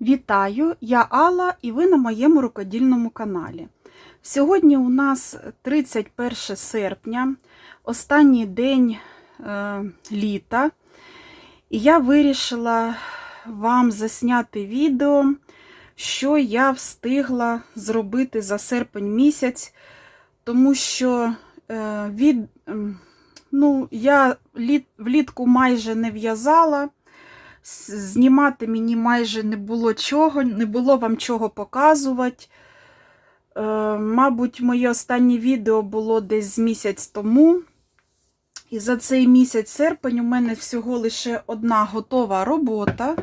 Вітаю, я Алла і ви на моєму рукодільному каналі. Сьогодні у нас 31 серпня, останній день е, літа, і я вирішила вам засняти відео, що я встигла зробити за серпень місяць, тому що е, від, ем, ну, я літ, влітку майже не в'язала. Знімати мені майже не було чого, не було вам чого показувати. Е, мабуть, моє останнє відео було десь місяць тому. І за цей місяць серпень у мене всього лише одна готова робота.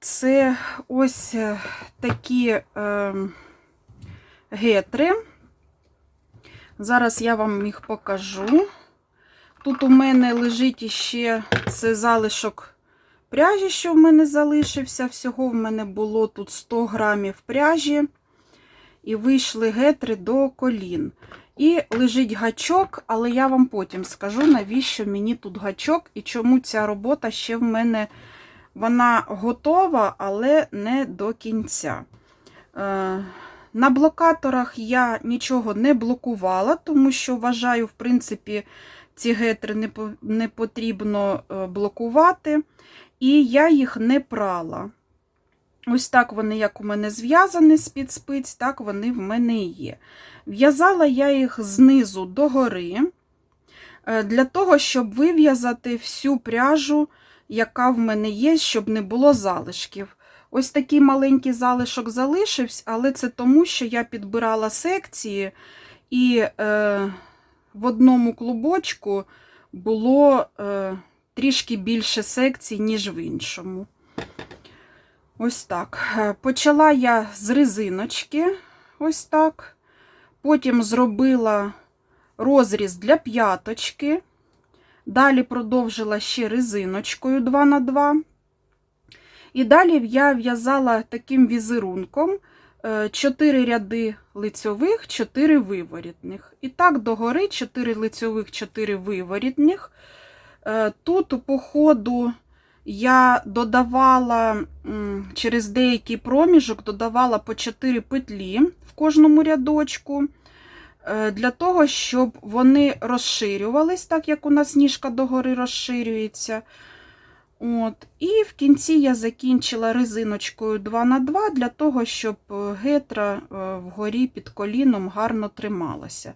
Це ось е, такі е, гетри. Зараз я вам їх покажу. Тут у мене лежить іще це залишок пряжі, що в мене залишився. Всього в мене було тут 100 грамів пряжі. І вийшли гетри до колін. І лежить гачок, але я вам потім скажу, навіщо мені тут гачок і чому ця робота ще в мене вона готова, але не до кінця. Е, На блокаторах я нічого не блокувала, тому що вважаю, в принципі, ці гетри не, потрібно е, блокувати. І я їх не прала. Ось так вони, як у мене зв'язані з-під спиць, так вони в мене є. В'язала я їх знизу до гори, е, для того, щоб вив'язати всю пряжу, яка в мене є, щоб не було залишків. Ось такий маленький залишок залишився, але це тому, що я підбирала секції, і е, в одному клубочку було е, трішки більше секцій, ніж в іншому. Ось так. Е, Почала я з резиночки, ось так. Потім зробила розріз для п'яточки. Далі продовжила ще резиночкою 2 на 2 І далі я в'язала таким візерунком 4 ряди лицьових, 4 виворітних. І так догори 4 лицьових, 4 виворітних. Е, Тут по ходу я додавала через деякий проміжок, додавала по 4 петлі в кожному рядочку, е, для того, щоб вони розширювались, так як у нас ніжка догори розширюється. От. І в кінці я закінчила резиночкою 2х2 для того, щоб гетра е, вгорі під коліном гарно трималася.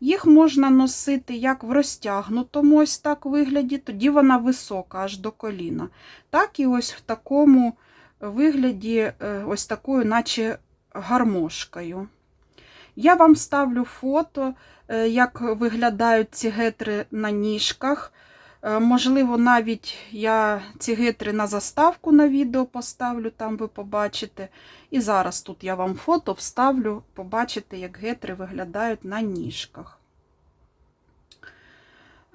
Їх можна носити як в розтягнутому ось так вигляді, тоді вона висока аж до коліна. Так і ось в такому вигляді, е, ось такою, наче гармошкою. Я вам ставлю фото, е, як виглядають ці гетри на ніжках. Е, Можливо, навіть я ці гетри на заставку на відео поставлю, там ви побачите. І зараз тут я вам фото вставлю, побачите, як гетри виглядають на ніжках.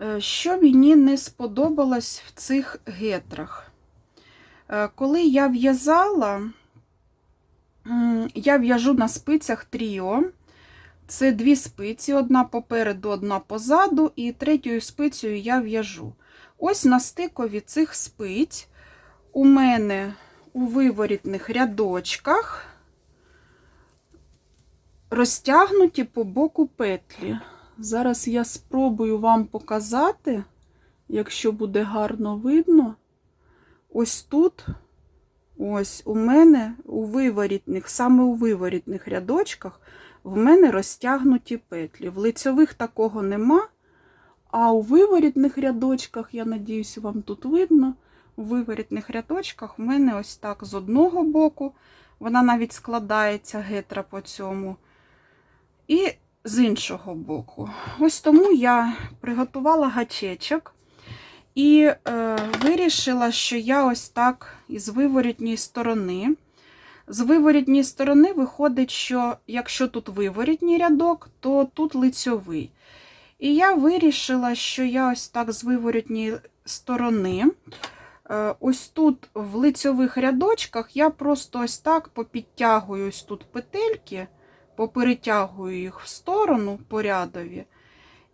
Е, Що мені не сподобалось в цих гетрах? Е, Коли я в'язала, я в'яжу на спицях тріо. Це дві спиці, одна попереду, одна позаду, і третьою спицею я в'яжу. Ось на стикові цих спиць у мене у виворітних рядочках розтягнуті по боку петлі. Зараз я спробую вам показати, якщо буде гарно видно. Ось тут, ось у мене у виворітних, саме у виворітних рядочках, в мене розтягнуті петлі. В лицьових такого нема. А у виворітних рядочках, я надіюсь, вам тут видно, у виворітних рядочках в мене ось так з одного боку, вона навіть складається гетра по цьому. І з іншого боку. Ось тому я приготувала гачечок і е, вирішила, що я ось так із виворітньої сторони. З виворітньої сторони виходить, що якщо тут виворітній рядок, то тут лицьовий. І я вирішила, що я ось так з виворітньої сторони, е, ось тут в лицьових рядочках, я просто ось так попідтягую ось тут петельки, поперетягую їх в сторону по рядові,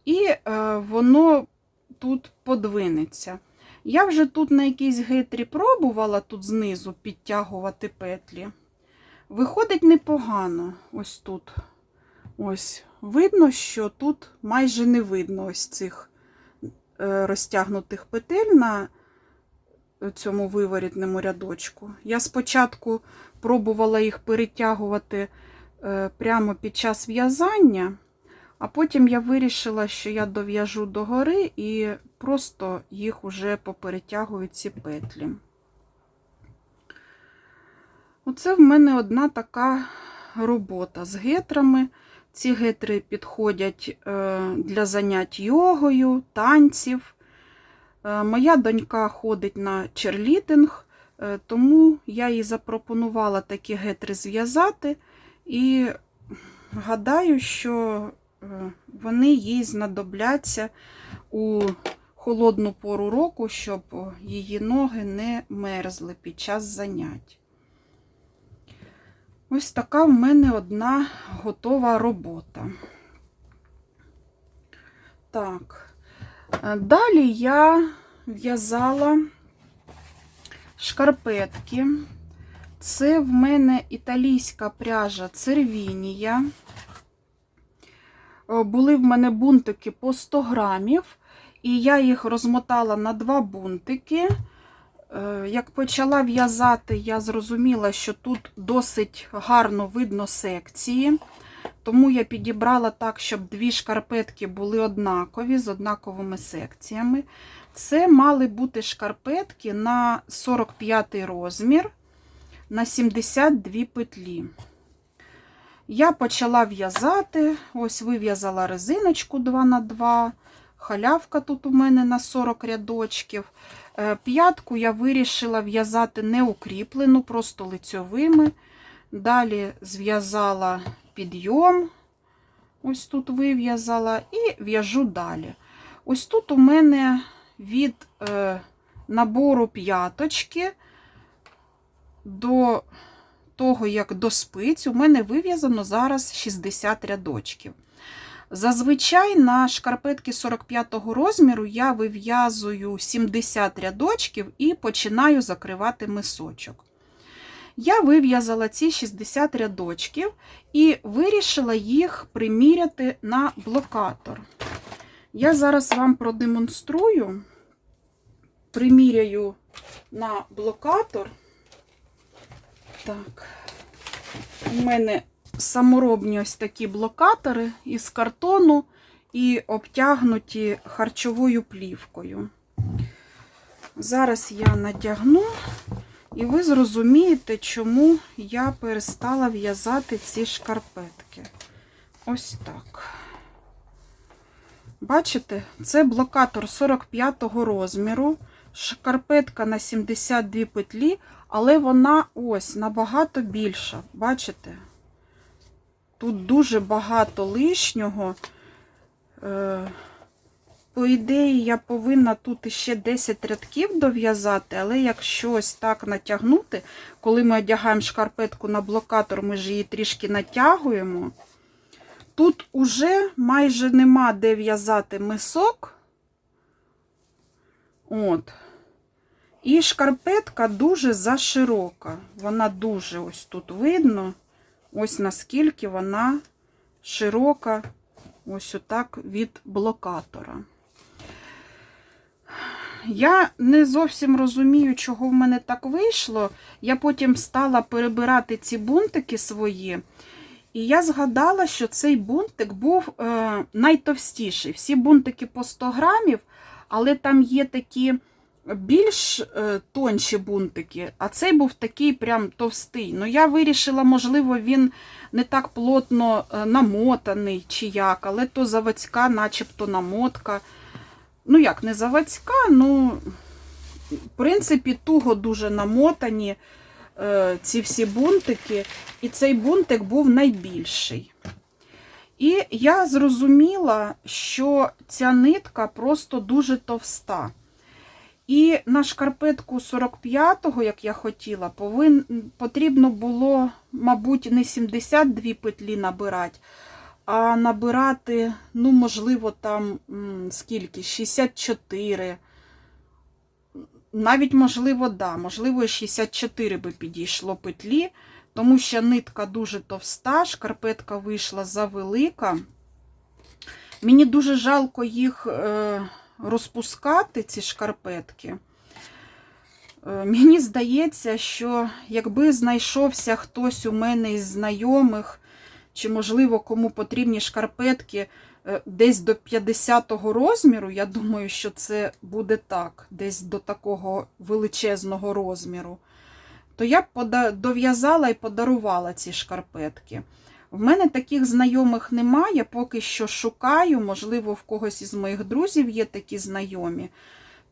і е, воно тут подвинеться. Я вже тут на якійсь гетрі пробувала тут знизу підтягувати петлі. Виходить непогано. Ось тут. Ось. Видно, що тут майже не видно ось цих е, розтягнутих петель на цьому виворітному рядочку. Я спочатку пробувала їх перетягувати е, прямо під час в'язання, а потім я вирішила, що я дов'яжу догори і просто їх уже поперетягую ці петлі. Оце в мене одна така робота з гетрами. Ці гетри підходять е, для занять йогою, танців. Е, Моя донька ходить на черлітинг, е, тому я їй запропонувала такі гетри зв'язати і гадаю, що вони їй знадобляться у холодну пору року, щоб її ноги не мерзли під час занять. Ось така в мене одна готова робота. Так, далі я в'язала шкарпетки. Це в мене італійська пряжа Цервінія. Е, Були в мене бунтики по 100 грамів, і я їх розмотала на два бунтики. Е, Як почала в'язати, я зрозуміла, що тут досить гарно видно секції. Тому я підібрала так, щоб дві шкарпетки були однакові, з однаковими секціями. Це мали бути шкарпетки на 45 розмір, на 72 петлі. Я почала в'язати, ось вив'язала резиночку 2х2, халявка тут у мене на 40 рядочків. Е, П'ятку я вирішила в'язати не укріплену, просто лицьовими. Далі зв'язала підйом, ось тут вив'язала, і в'яжу далі. Ось тут у мене від е, набору п'яточки до того, як до спиць, у мене вив'язано зараз 60 рядочків. Зазвичай на шкарпетки 45-го розміру я вив'язую 70 рядочків і починаю закривати мисочок. Я вив'язала ці 60 рядочків і вирішила їх приміряти на блокатор. Я зараз вам продемонструю, приміряю на блокатор. Так, у мене саморобні ось такі блокатори із картону і обтягнуті харчовою плівкою. Зараз я надягну, і ви зрозумієте, чому я перестала в'язати ці шкарпетки. Ось так. Бачите, це блокатор 45-го розміру, шкарпетка на 72 петлі, але вона ось набагато більша. Бачите? Тут дуже багато лишнього. Е, По ідеї, я повинна тут ще 10 рядків дов'язати, але якщо ось так натягнути, коли ми одягаємо шкарпетку на блокатор, ми ж її трішки натягуємо. Тут уже майже нема де в'язати мисок. От. І шкарпетка дуже заширока. Вона дуже ось тут видно. Ось наскільки вона широка, ось отак від блокатора. Я не зовсім розумію, чого в мене так вийшло. Я потім стала перебирати ці бунтики свої. І я згадала, що цей бунтик був е, найтовстіший. Всі бунтики по 100 грамів, але там є такі більш е, тонші бунтики, а цей був такий прям товстий. Ну, я вирішила, можливо, він не так плотно е, намотаний чи як, але то заводська, начебто намотка. Ну, як, не заводська, ну, в принципі, туго дуже намотані е, ці всі бунтики, і цей бунтик був найбільший. І я зрозуміла, що ця нитка просто дуже товста. І на шкарпетку 45-го, як я хотіла, повин... потрібно було, мабуть, не 72 петлі набирати, а набирати, ну, можливо, там скільки, 64. навіть, можливо, да, можливо, 64 би підійшло петлі, тому що нитка дуже товста, шкарпетка вийшла завелика. Мені дуже жалко їх е, розпускати, ці шкарпетки. Е, Мені здається, що якби знайшовся хтось у мене із знайомих, чи, можливо, кому потрібні шкарпетки е, десь до 50-го розміру, я думаю, що це буде так, десь до такого величезного розміру, то я б дов'язала і подарувала ці шкарпетки. В мене таких знайомих немає, поки що шукаю, можливо, в когось із моїх друзів є такі знайомі.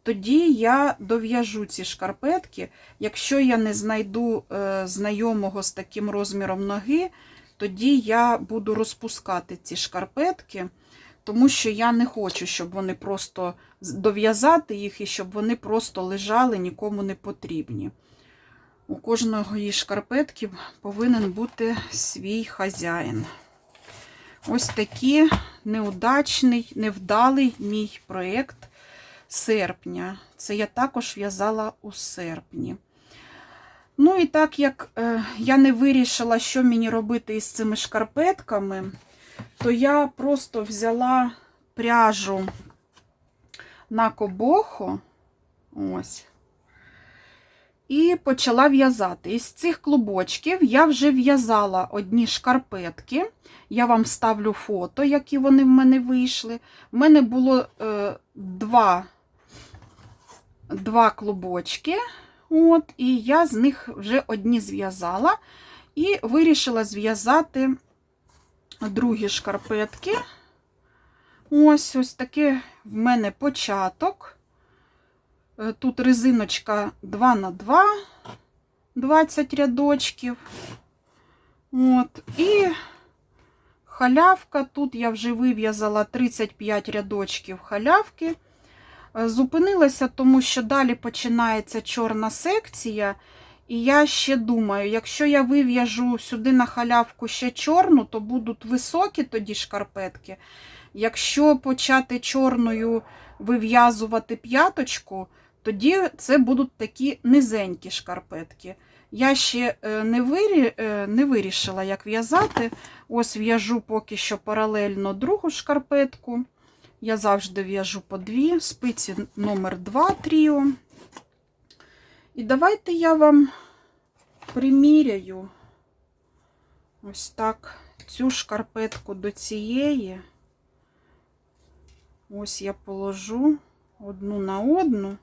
Тоді я дов'яжу ці шкарпетки. Якщо я не знайду е, знайомого з таким розміром ноги, тоді я буду розпускати ці шкарпетки, тому що я не хочу, щоб вони просто дов'язати їх і щоб вони просто лежали, нікому не потрібні. У кожної шкарпетки повинен бути свій хазяїн. Ось такий неудачний, невдалий мій проєкт серпня. Це я також в'язала у серпні. Ну і так як е, я не вирішила, що мені робити із цими шкарпетками, то я просто взяла пряжу на кобохо. Ось. І почала в'язати. Із цих клубочків я вже в'язала одні шкарпетки. Я вам ставлю фото, які вони в мене вийшли. В мене було е, два, два клубочки. От, і я з них вже одні зв'язала. І вирішила зв'язати другі шкарпетки. Ось ось таке в мене початок. Е, Тут резиночка 2 на 2, 20 рядочків. От, і халявка. Тут я вже вив'язала 35 рядочків халявки. Е, Зупинилася, тому що далі починається чорна секція. І я ще думаю, якщо я вив'яжу сюди на халявку ще чорну, то будуть високі тоді шкарпетки. Якщо почати чорною вив'язувати п'яточку, тоді це будуть такі низенькі шкарпетки. Я ще е, не, вирі... е, не вирішила, як в'язати. Ось в'яжу поки що паралельно другу шкарпетку. Я завжди в'яжу по дві, спиці номер 2 тріо. І давайте я вам приміряю ось так цю шкарпетку до цієї. Ось я положу одну на одну,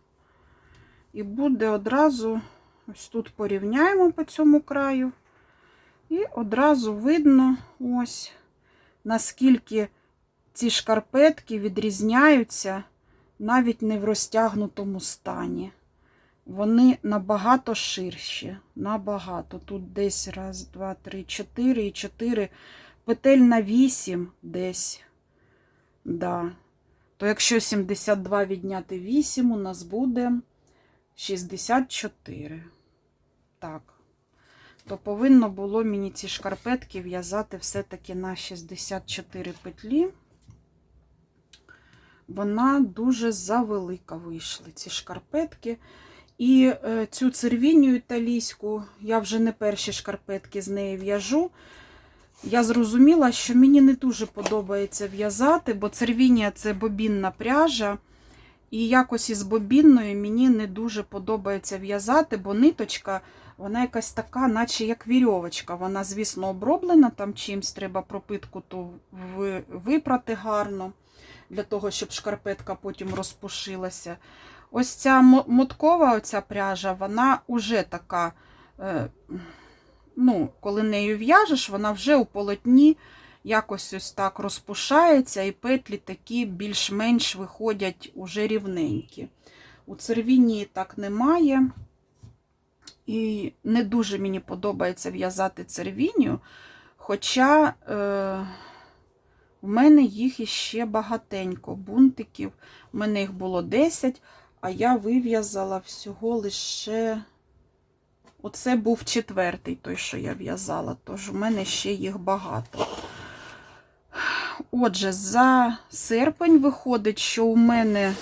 і буде одразу, ось тут порівняємо по цьому краю, і одразу видно, ось, наскільки ці шкарпетки відрізняються навіть не в розтягнутому стані. Вони набагато ширші, набагато. Тут десь раз, два, три, чотири і чотири, петель на вісім десь. Да. То якщо 72 відняти 8, у нас буде 64. Так. То повинно було мені ці шкарпетки в'язати все-таки на 64 петлі. Вона дуже завелика вийшли, ці шкарпетки. І е, цю цервіню італійську, я вже не перші шкарпетки з неї в'яжу. Я зрозуміла, що мені не дуже подобається в'язати, бо цервінія це бобінна пряжа. І якось із бобінною мені не дуже подобається в'язати, бо ниточка, вона якась така, наче як вірьовочка. Вона, звісно, оброблена там чимсь, треба пропитку ту випрати гарно, для того, щоб шкарпетка потім розпушилася. Ось ця моткова оця пряжа, вона вже така, е, ну, коли нею в'яжеш, вона вже у полотні якось ось так розпушається, і петлі такі більш-менш виходять уже рівненькі. У цервінії так немає. І не дуже мені подобається в'язати цервінію, хоча е, в мене їх іще багатенько бунтиків. У мене їх було 10, а я вив'язала всього лише. Оце був четвертий той, що я в'язала, тож у мене ще їх багато. Отже, за серпень виходить, що у мене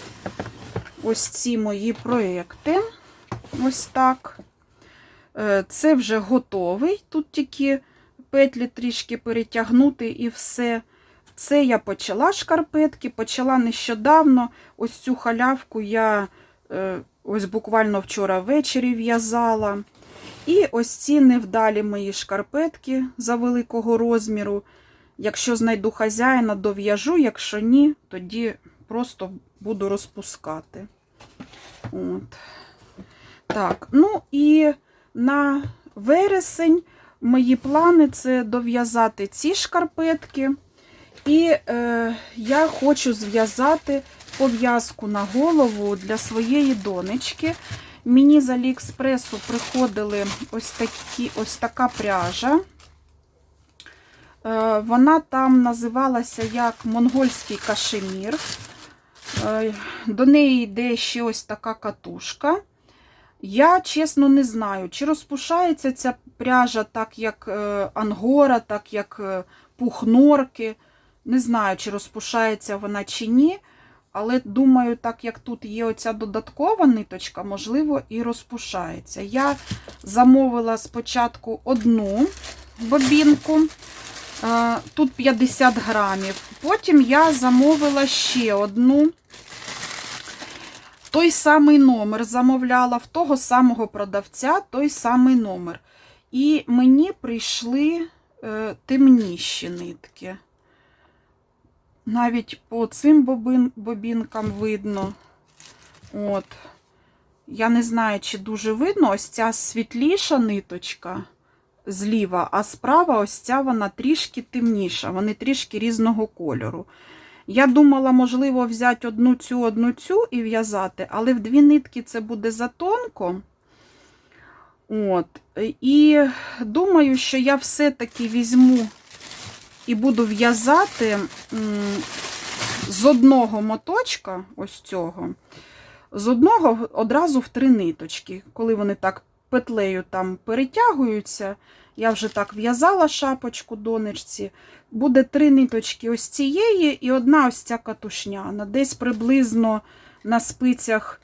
ось ці мої проекти. Ось так. Е, Це вже готовий. Тут тільки петлі трішки перетягнути і все. Це я почала шкарпетки, почала нещодавно. Ось цю халявку я е, ось буквально вчора ввечері в'язала. І ось ці невдалі мої шкарпетки за великого розміру. Якщо знайду хазяїна, дов'яжу, якщо ні, тоді просто буду розпускати. От. Так, ну і на вересень мої плани це дов'язати ці шкарпетки. І е, я хочу зв'язати пов'язку на голову для своєї донечки. Мені з Аліекспресу приходили ось, такі, ось така пряжа. Е, Вона там називалася як монгольський кашемір. Е, До неї йде ще ось така катушка. Я, чесно, не знаю, чи розпушається ця пряжа так, як е, ангора, так як е, пух норки. Не знаю, чи розпушається вона чи ні. Але думаю, так як тут є оця додаткова ниточка, можливо, і розпушається. Я замовила спочатку одну бобінку, тут 50 грамів. Потім я замовила ще одну. Той самий номер замовляла в того самого продавця, той самий номер. І мені прийшли е, темніші нитки. Навіть по цим бобин, бобінкам видно. От. Я не знаю, чи дуже видно ось ця світліша ниточка зліва, а справа ось ця вона трішки темніша, вони трішки різного кольору. Я думала, можливо, взяти одну цю, одну цю і в'язати, але в дві нитки це буде затонко. От. І думаю, що я все-таки візьму і буду в'язати з одного моточка, ось цього, з одного одразу в три ниточки. Коли вони так петлею там перетягуються, я вже так в'язала шапочку донечці. Буде три ниточки ось цієї і одна ось ця катушняна. Десь приблизно на спицях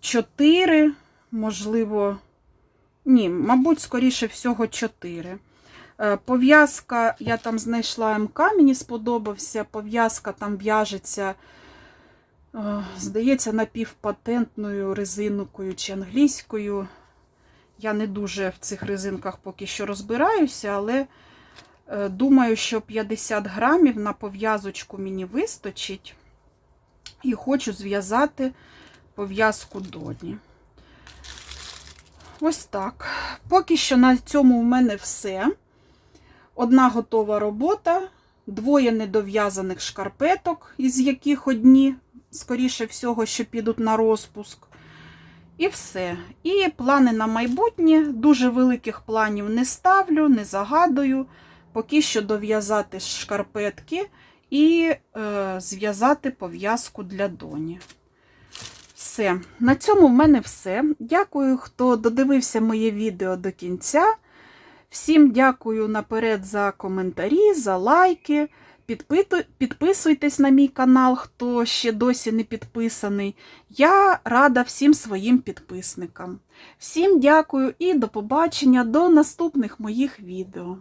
4, можливо, ні, мабуть, скоріше всього, 4. Е, Пов'язка, я там знайшла МК, мені сподобався. Пов'язка там в'яжеться, е, здається, напівпатентною резинкою чи англійською. Я не дуже в цих резинках поки що розбираюся, але е, думаю, що 50 грамів на пов'язочку мені вистачить. І хочу зв'язати пов'язку доні. Ось так. Поки що на цьому в мене все. Одна готова робота, двоє недов'язаних шкарпеток, із яких одні, скоріше всього, що підуть на розпуск. І все. І плани на майбутнє. Дуже великих планів не ставлю, не загадую. Поки що дов'язати шкарпетки і е, зв'язати пов'язку для доні. Все. На цьому в мене все. Дякую, хто додивився моє відео до кінця. Всім дякую наперед за коментарі, за лайки. Підписуйтесь на мій канал, хто ще досі не підписаний. Я рада всім своїм підписникам. Всім дякую і до побачення до наступних моїх відео.